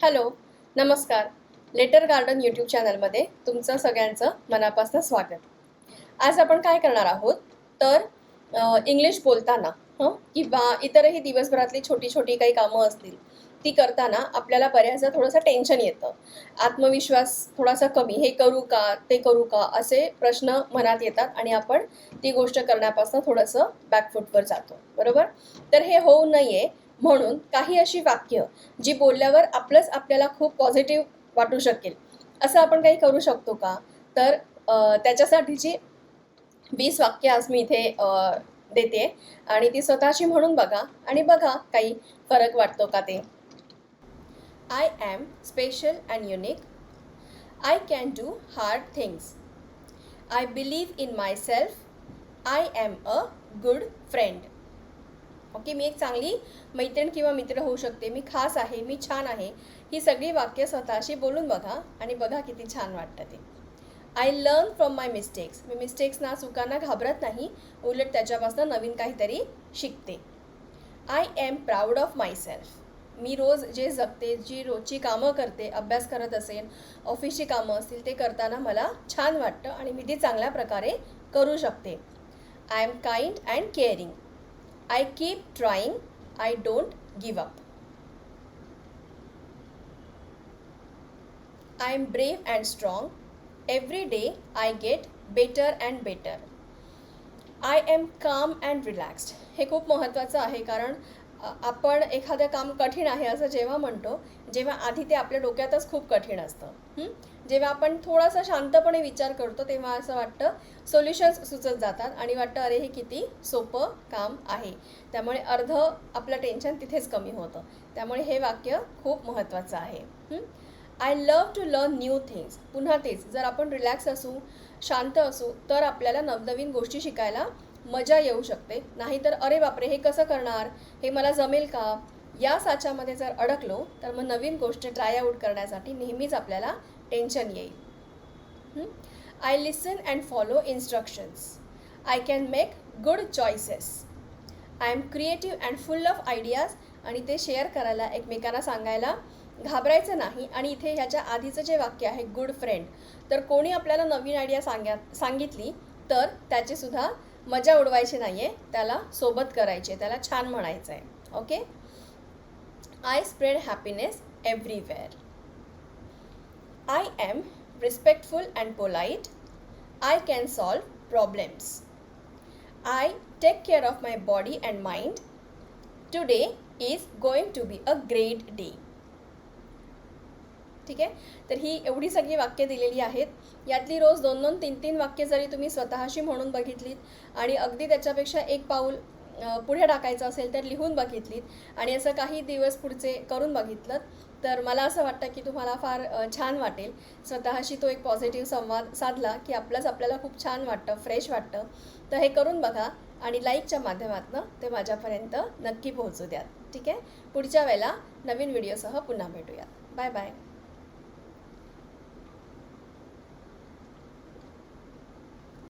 Hello नमस्कार. Letter garden YouTube चॅनलमध्ये तुमचं सगळ्यांचं मनापासून स्वागत. आज आपण काय करणार आहोत? तर इंग्लिश बोलताना हं किंवा इतरही दिवसभरातली छोटी छोटी काही कामं असतील ती करताना आपल्याला बऱ्याचदा थोडंसं टेन्शन येतं. आत्मविश्वास थोडासा कमी हे करू का ते करू का असे प्रश्न मनात येतात आणि आपण ती गोष्ट करण्यापासून थोडंसं बॅकफूटवर जातो. बरोबर? तर हे होऊ नये म्हणून काही अशी वाक्य जी बोलल्यावर आपलंच आपल्याला खूप पॉझिटिव्ह वाटू शकेल. असं आपण काही करू शकतो का? तर त्याच्यासाठीची वीस वाक्य आज मी इथे देते आणि ती स्वतःची म्हणून बघा आणि बघा काही फरक वाटतो का ते. I am special and unique I can do hard things I believe in myself I am a good friend okay मी एक चांगली मैत्रीण किंवा मित्र होऊ शकते. मी खास आहे मी छान आहे. ही सगळी वाक्य स्वतःशी बोलून बघा आणि बघा किती छान वाटतं ते. I learn from my mistakes मी मिस्टेक्सना चुकांना घाबरत नाही. उलट त्याच्यापासून नवीन काहीतरी शिकते. I am proud of myself मी रोज जे जगते जी रोजची कामं करते अभ्यास करत असेल ऑफिसची कामं असतील ते करताना मला छान वाटतं आणि मी ती चांगल्या प्रकारे करू शकते. I am kind and caring I keep trying I don't give up I am brave and strong every day I get better and better I am calm and relaxed हे खूप महत्त्वाचं आहे कारण आपण एखादं काम कठीण आहे असं जेव्हा म्हणतो जेव्हा आधी ते आपल्या डोक्यातच खूप कठीण असतं. जेव्हा आपण थोडासा शांतपणे विचार करतो तेव्हा असं वाटतं सोल्युशन्स सुचत जातात आणि वाटतं अरे हे किती सोपं काम आहे. त्यामुळे अर्ध आपलं टेन्शन तिथेच कमी होतं. त्यामुळे हे वाक्य खूप महत्त्वाचं आहे. I love to learn new things पुन्हा तेच जर आपण रिलॅक्स असू शांत असू तर आपल्याला नवनवीन गोष्टी शिकायला मजा येऊ शकते. नाहीतर अरे बापरे हे कसं करणार? हे मला जमेल का? या साच्यामध्ये जर अडकलो तर मग नवीन गोष्ट ट्राय आऊट करण्यासाठी नेहमीच आपल्याला टेन्शन येईल. I listen and follow instructions I can make good choices I am creative and full of ideas आणि ते शेअर करायला एकमेकांना सांगायला घाबरायचं नाही. आणि इथे ह्याच्या आधीचं जे वाक्य आहे गुड फ्रेंड तर कोणी आपल्याला नवीन आयडिया सांग्या सांगितली तर त्याचेसुद्धा मजा उडवायची नाही आहे त्याला सोबत करायची आहे त्याला छान म्हणायचं आहे okay I spread happiness everywhere I am respectful and polite I can solve problems I take care of my body and mind today is going to be a great day ठीक आहे? तर ही एवढी सगळी वाक्य दिलेली आहेत. यातली रोज दोन दोन तीन तीन वाक्य जरी तुम्ही स्वतःशी म्हणून बघितलीत आणि अगदी त्याच्यापेक्षा एक पाऊल पुढे टाकायचं असेल तर लिहून बघितलीत आणि असं काही दिवस पुढचे करून बघितलं तर मला असं वाटतं की तुम्हाला फार छान वाटेल. स्वतःशी तो एक पॉझिटिव्ह संवाद साधला की आपलंच आपल्याला खूप छान वाटतं फ्रेश वाटतं. तर हे करून बघा आणि लाईकच्या माध्यमातून ते माझ्यापर्यंत नक्की पोहोचू द्यात. ठीक आहे? पुढच्या वेळेला नवीन व्हिडिओसह पुन्हा भेटूयात. Bye bye.